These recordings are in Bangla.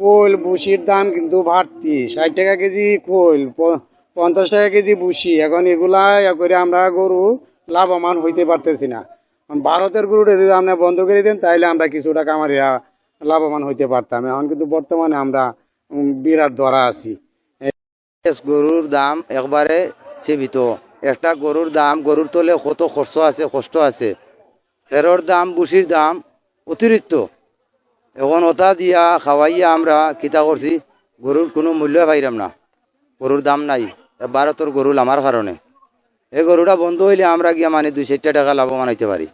কোল ভুসির দাম কিন্তু বাড়তি, ষাট টাকা কেজি কোল পঞ্চাশ টাকা কেজি ভুসি এখন এগুলা করে আমরা গরু লাভবান হইতে পারতেছি না। ভারতের গরুটা যদি আপনি বন্ধ করে দেন তাহলে আমরা কিছু টাকা আমার লাভবান হইতে পারতাম। এখন কিন্তু বর্তমানে আমরা বিরাট ধরা আছি। গরুর দাম একবারে সীমিত। একটা গরুর দাম, গরুর তলে কত খরচ আছে, কষ্ট আছে। খেরর দাম, বুসির দাম অতিরিক্ত। এখন ওটা দিয়া খাওয়াইয়া আমরা কিতা করছি গরুর কোনো মূল্য পাইলাম না। গরুর দাম নাই ভারতের গরুল আমার কারণে এই গরুটা বন্ধ হইলে আমরা গিয়া মানে দুই চারটা টাকা লাভবান হইতে পারি।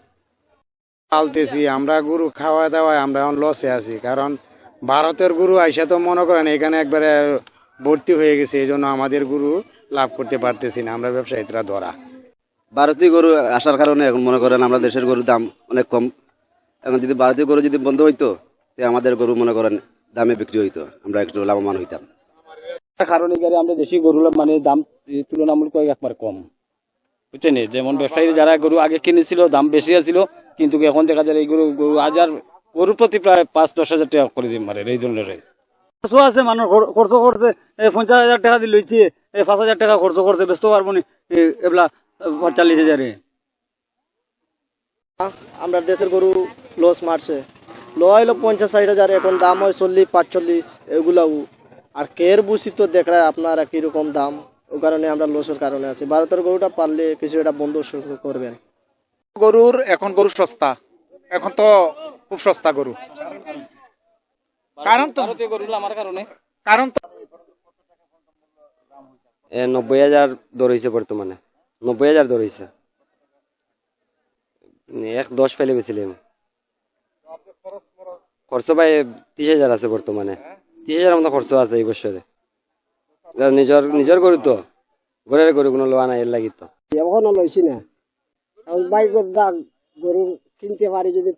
পালতেছি আমরা গরু খাওয়া দাওয়ায় আমরা এখন লসে আছি কারণ ভারতের গরু আইসা তো মনে করেন এখানে একবারে ভর্তি হয়ে গেছে এই জন্য আমাদের গরু লাভ করতে পারতেছি না আমরা ব্যবসায়ীরা ধরা। ভারতীয় গরু আসার কারণে এখন মনে করেন আমরা দেশের গরুর দাম অনেক কম। এখন যদি ভারতীয় গরু যদি বন্ধ হইতো আমাদের গরু মনে করেন দামে বিক্রি হইতো আমরা একটু লাভবান হইতাম। কারণে আমরা দেশি গরু মানে দাম তুলনামূলক একবার কম। বুঝছেন যেমন ব্যবসায়ী যারা গরু আগে কিনেছিল দাম বেশি আছিল কিন্তু এখন দেখা যায় এই গরু গরু হাজার প্রতি প্রায় পাঁচ দশ হাজার টাকা করে দিন মারে এই ধরনের খরচ আছে মানুষ খরচ করছে এই পঞ্চাশ হাজার টাকা দিয়ে লইছে এই পাঁচ হাজার টাকা খরচ করছে ব্যস্ত পারব না এগুলা পঁয়তাল্লিশ হাজারে। আমরা দেশের গরু লস মারছে। লইলো পঞ্চাশ ষাট হাজার এখন দাম হয় চল্লিশ পাঁচচল্লিশ এগুলাও আর কের বুসি তো দেখায় আপনারা কীরকম দাম ও কারণে আমরা লসের কারণে আছি। ভারতের গরুটা পারলে কিছু একটা বন্ধ করবেন গরুর এখন গরু সস্তা। এখন তো খুব সস্তা গরু। কারণ তো গরু আমার কারণে। কারণ তো নব্বই হাজার ধরেছে বর্তমানে। নব্বই হাজার ধরেছে এক দশ ফেলে গেছিলাম খরচ ভাই ত্রিশ হাজার আছে বর্তমানে। ত্রিশ হাজার মতো খরচ আছে এই বছরে। নিজের নিজের গরু তো। ঘরের গরু কোনো লোয়া নাই এর লাগি তো। এখনও লইছি না। বাইক গরু কিনতে পারি যদি